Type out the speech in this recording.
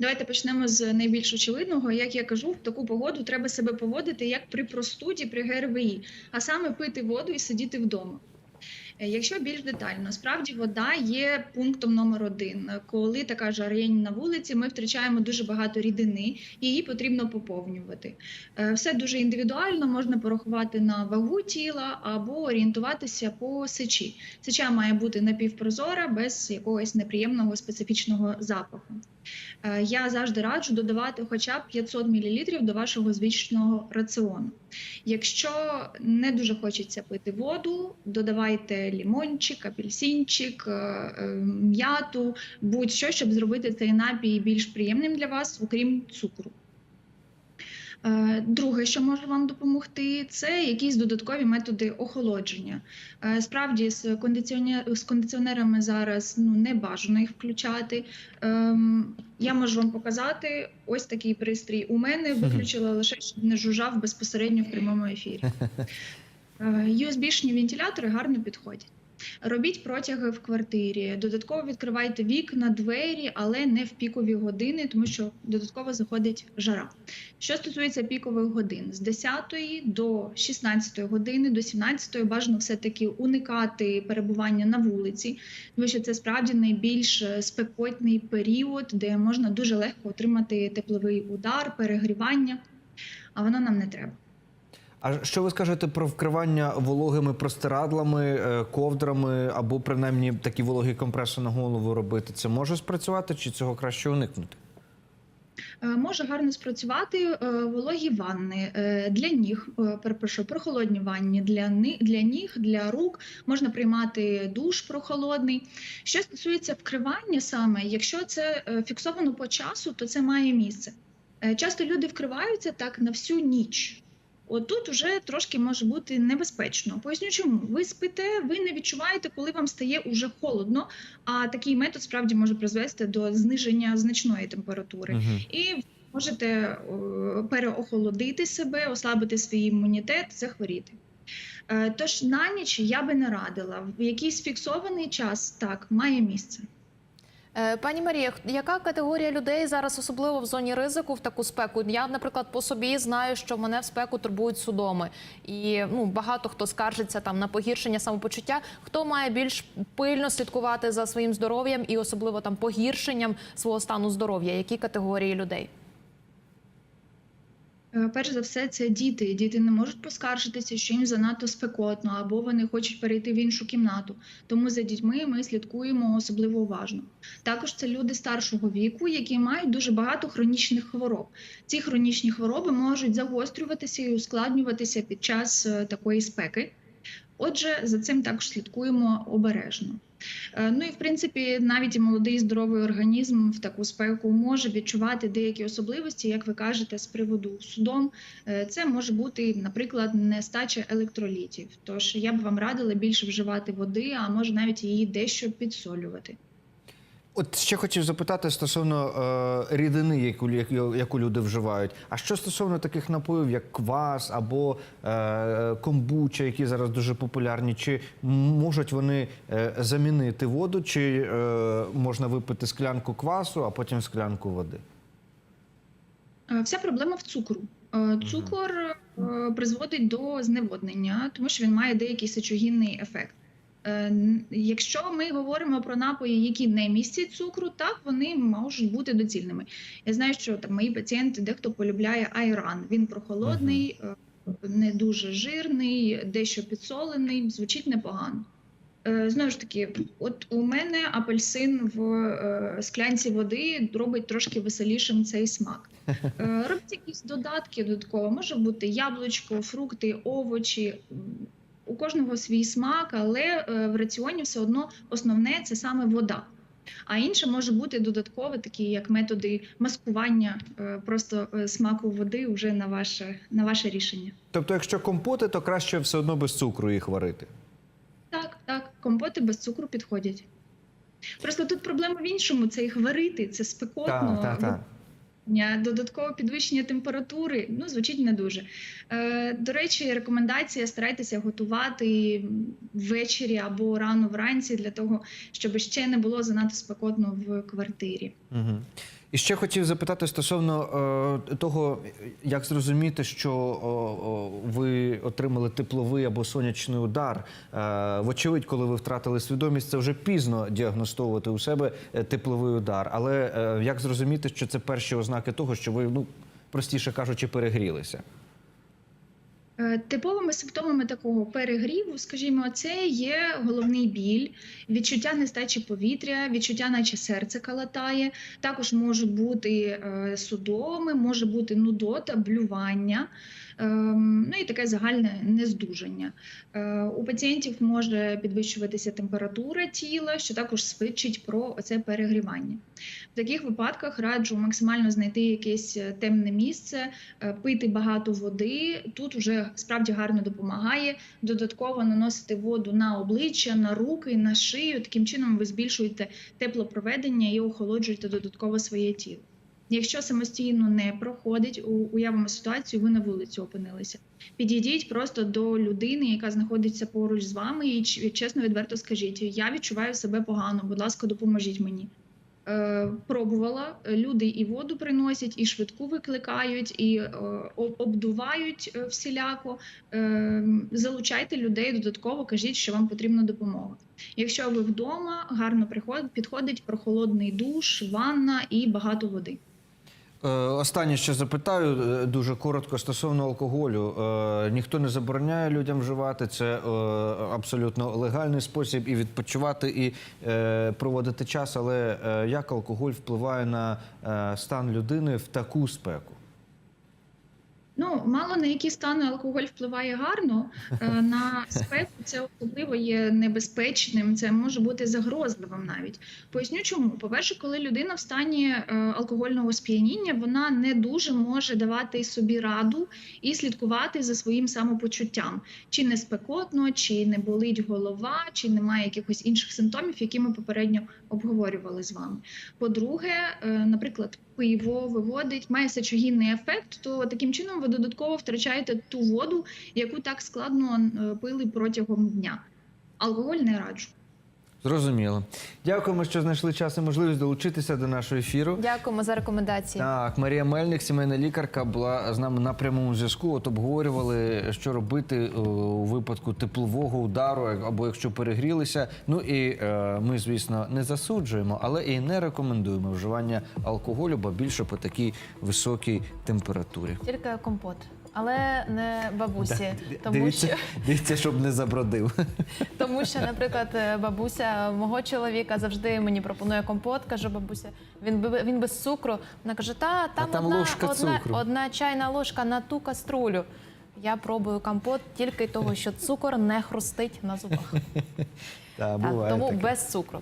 Давайте почнемо з найбільш очевидного. Як я кажу, в таку погоду треба себе поводити як при простуді, при ГРВІ, а саме пити воду і сидіти вдома. Е, Якщо більш детально, справді вода є пунктом номер один. Коли така жарень на вулиці, ми втрачаємо дуже багато рідини, її потрібно поповнювати. Е, Все дуже індивідуально, можна порахувати на вагу тіла або орієнтуватися по сечі. Сеча має бути напівпрозора, без якогось неприємного специфічного запаху. Е, Я завжди раджу додавати хоча б 500 мл до вашого звичного раціону. Якщо не дуже хочеться пити воду, додавайте лімончик, апельсинчик, е, е, м'яту, будь-що, щоб зробити цей напій більш приємним для вас, окрім цукру. Е, Друге, що може вам допомогти, це якісь додаткові методи охолодження. Е, Справді, з кондиціонер- з кондиціонерами зараз ну, не бажано їх включати. Ем, Я можу вам показати ось такий пристрій. У мене виключила лише, щоб не жужжав безпосередньо в прямому ефірі. Е, USB-шні вентилятори гарно підходять. Робіть протяги в квартирі, додатково відкривайте вікна, двері, але не в пікові години, тому що додатково заходить жара. Що стосується пікових годин, з 10 до 16 години, до 17 бажано все-таки уникати перебування на вулиці, тому що це справді найбільш спекотний період, де можна дуже легко отримати тепловий удар, перегрівання, а воно нам не треба. А що ви скажете про вкривання вологими простирадлами, е, ковдрами або принаймні такі вологі компреси на голову робити? Це може спрацювати чи цього краще уникнути? Е, Може гарно спрацювати е, вологі ванни для ніг, перепрошую, прохолодні ванні для для ніг, для рук. Можна приймати душ прохолодний. Що стосується вкривання саме, якщо це фіксовано по часу, то це має місце. Часто люди вкриваються так на всю ніч. От тут вже трошки може бути небезпечно. Поясню, чому ви спите, ви не відчуваєте, коли вам стає уже холодно. А такий метод справді може призвести до зниження значної температури Угу. і можете е, переохолодити себе, ослабити свій імунітет, захворіти. Е, Тож на ніч я би не радила. В якийсь фіксований час так має місце. Е, Пані Марія, яка категорія людей зараз особливо в зоні ризику в таку спеку? Я, наприклад, по собі знаю, що мене в спеку турбують судоми, і ну багато хто скаржиться там на погіршення самопочуття. Хто має більш пильно слідкувати за своїм здоров'ям і особливо там погіршенням свого стану здоров'я? Які категорії людей? Е, Перш за все, це діти. Діти не можуть поскаржитися, що їм занадто спекотно, або вони хочуть перейти в іншу кімнату. Тому за дітьми ми слідкуємо особливо уважно. Також це люди старшого віку, які мають дуже багато хронічних хвороб. Ці хронічні хвороби можуть загострюватися і ускладнюватися під час е, такої спеки. Отже, за цим також слідкуємо обережно. Е, Ну і в принципі, навіть молодий здоровий організм в таку спеку може відчувати деякі особливості, як ви кажете, з приводу судом. Е, Це може бути, наприклад, нестача електролітів. Тож я б вам радила більше вживати води, а може навіть її дещо підсолювати. От ще хотів запитати стосовно е, рідини, яку, яку, яку люди вживають. А що стосовно таких напоїв, як квас або е, комбуча, які зараз дуже популярні, чи можуть вони е, замінити воду, чи е, можна випити склянку квасу, а потім склянку води? Е, Вся проблема в цукру. Е, Цукор е, призводить до зневоднення, тому що він має деякий сечогінний ефект. Е, Якщо ми говоримо про напої, які не містять цукру, так вони можуть бути доцільними. Я знаю, що там мої пацієнти дехто полюбляє айран. Він прохолодний, е, не дуже жирний, дещо підсолений, звучить непогано. Е, Знову ж таки, от у мене апельсин в склянці води робить трошки веселішим цей смак. Робіть якісь додатки додатково. Може бути яблучко, фрукти, овочі. Кожного свій смак, але е, в раціоні все одно основне це саме вода. А інше може бути додатково, такі як методи маскування е, просто е, смаку води вже на ваше, на ваше рішення. Тобто, якщо компоти, то краще все одно без цукру їх варити. Так, так, компоти без цукру підходять. Просто тут проблема в іншому: це їх варити, це спекотно. Так, так, так. Ня- Додаткове підвищення температури ну звучить не дуже. Е, до речі, рекомендація старайтеся готувати ввечері або рано вранці для того, щоб ще не було занадто спекотно в квартирі. Угу. І ще хотів запитати стосовно е, того, як зрозуміти, що о, о, ви отримали тепловий або сонячний удар. Е, вочевидь, коли ви втратили свідомість, це вже пізно діагностовувати у себе е, тепловий удар. Але е, як зрозуміти, що це перші ознаки того, що ви, ну простіше кажучи, перегрілися? Е, Типовими симптомами такого перегріву, скажімо, це є головний біль, відчуття нестачі повітря, відчуття, наче серце калатає. Також можуть бути е, судоми, може бути нудота, блювання, ну і таке загальне нездужання. Е, У пацієнтів може підвищуватися температура тіла, що також свідчить про це перегрівання. В таких випадках раджу максимально знайти якесь е, темне місце, е, пити багато води. Тут вже справді гарно допомагає. Додатково наносити воду на обличчя, на руки, на шию. Таким чином ви збільшуєте теплопроведення і охолоджуєте додатково своє тіло. Якщо самостійно не проходить, у- уявимо ситуацію, ви на вулиці опинилися. Підійдіть просто до людини, яка знаходиться поруч з вами, і чесно відверто скажіть: я відчуваю себе погано, будь ласка, допоможіть мені. Е, Пробувала е, люди і воду приносять, і швидку викликають, і е, обдувають е, всіляко. Е, Залучайте людей додатково, кажіть, що вам потрібна допомога. Якщо ви вдома, гарно підходить прохолодний душ, ванна і багато води. Е, Останнє, ще запитаю, е, дуже коротко стосовно алкоголю. Е, Ніхто не забороняє людям вживати. Це абсолютно легальний спосіб і відпочивати, і проводити час. Але як алкоголь впливає на стан людини в таку спеку? Ну, мало на які стани алкоголь впливає гарно. Е, На спеку це особливо є небезпечним, це може бути загрозливим навіть. Поясню чому. По-перше, коли людина в стані е, алкогольного сп'яніння, вона не дуже може давати собі раду і слідкувати за своїм самопочуттям. Чи не спекотно, чи не болить голова, чи немає якихось інших симптомів, які ми попередньо обговорювали з вами. По-друге, е, наприклад, пиво виводить, має сечогінний ефект, то таким чином ви додатково втрачаєте ту воду, яку так складно е, пили протягом дня. Алкоголь не раджу. Зрозуміло. Дякуємо, що знайшли час і можливість долучитися до нашого ефіру. Дякуємо за рекомендації. Так, Марія Мельник, сімейна лікарка, була з нами на прямому зв'язку. От обговорювали, що робити е, у випадку теплового удару або якщо перегрілися. Ну і е, ми, звісно, не засуджуємо, але і не рекомендуємо вживання алкоголю, бо більше по такій високій температурі. Тільки компот, але не бабусі, тому дивіться, що дивіться, щоб не забродив. тому що, наприклад, е, бабуся мого чоловіка завжди мені пропонує компот. Кажу, бабуся, він би- він без цукру. Вона каже: та там, там одна, ложка одна, одна чайна ложка на ту каструлю. Я пробую компот тільки того, що цукор не хрустить на зубах. Так, буває тому таке. без цукру.